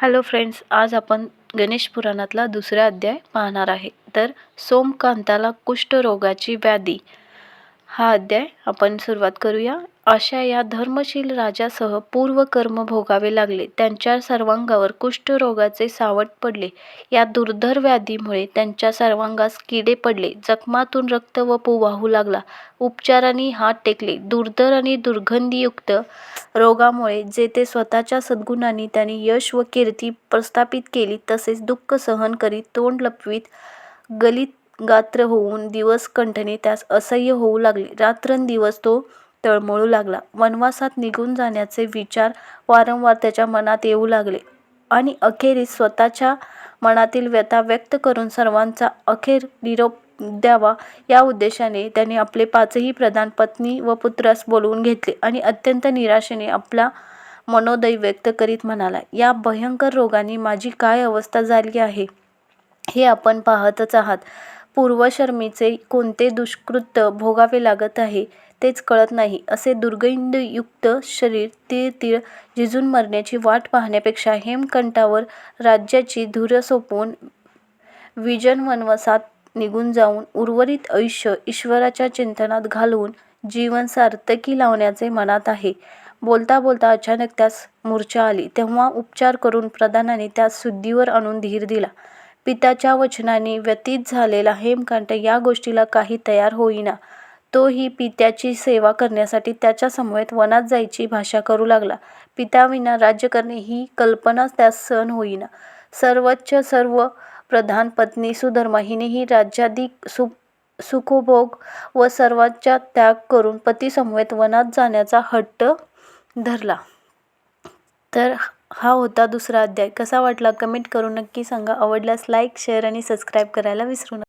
Hello friends आज आपण गणेश पुराणातला दुसरा अध्याय पाहणार आहे. तर सोमकांताला कुष्ठरोगाची व्याधी हा अध्याय आपण सुरुवात करूया. अशा या धर्मशील राजासह पूर्व कर्म भोगावे लागले. त्यांच्या सर्वांगावर कुष्ठरोगाचे सावट पडले. या दुर्धर व्याधीमुळे त्यांच्या सर्वांगास किडे पडले. जखमातून रक्त व पू वाहू लागला. उपचाराने हात टेकले. दुर्धर आणि दुर्गंधीयुक्त रोगामुळे जे ते स्वतःच्या सद्गुणांनी त्यांनी यश व कीर्ती प्रस्थापित केली तसेच दुःख सहन करीत तोंड लपवीत गलित गात्र होऊन दिवस कंठणे त्यास असह्य होऊ लागले. रात्रंदिवस तो तळमळू लागला. वनवासात निघून जाण्याचे विचार वारंवार त्याच्या मनात येऊ लागले आणि अखेरीस स्वतःच्या मनातील व्यथा व्यक्त करून सर्वांचा अखेर निरोप द्यावा या उद्देशाने त्याने आपले पाचही प्रधान पत्नी व पुत्रास बोलवून घेतले आणि अत्यंत निराशेने आपला मनोदय व्यक्त करीत म्हणाला या भयंकर रोगाने माझी काय अवस्था झाली आहे हे आपण पाहतच आहात. पूर्वशर्मीचे कोणते दुष्कृत्य भोगावे लागत आहे तेच कळत नाही असे दुर्गंधयुक्त शरीर तीळ तीळ झिजून मरण्याची वाट पाहण्यापेक्षा हेमकंठावर राज्याची धुर सोपवून विजन वनवसात निघून जाऊन उर्वरित आयुष्य ईश्वराच्या चिंतनात घालवून जीवन सार्थकी लावण्याचे मनात आहे. बोलता बोलता अचानक त्यास मूर्छा आली. तेव्हा उपचार करून प्रधानाने त्यास शुद्धीवर आणून धीर दिला. पित्याच्या वचनाने व्यतीत झालेला हेमकांत या गोष्टीला काही तयार होईना. तोही पित्याची सेवा करण्यासाठी त्याच्यासमवेत वनात जायची भाषा करू लागला. पित्याविना राज्य करणे ही कल्पनाच त्यास सहन होईना. सर्वोच्च सर्व प्रधान पत्नी सुधर्मा हिनेही राज्याधिक सु सुखभोग व सर्वांचा त्याग करून पतीसमवेत वनात जाण्याचा हट्ट धरला. तर हा होता दुसरा अध्याय. कसा वाटला कमेंट करून नक्की सांगा. आवडल्यास लाईक शेअर आणि सबस्क्राईब करायला विसरू नका.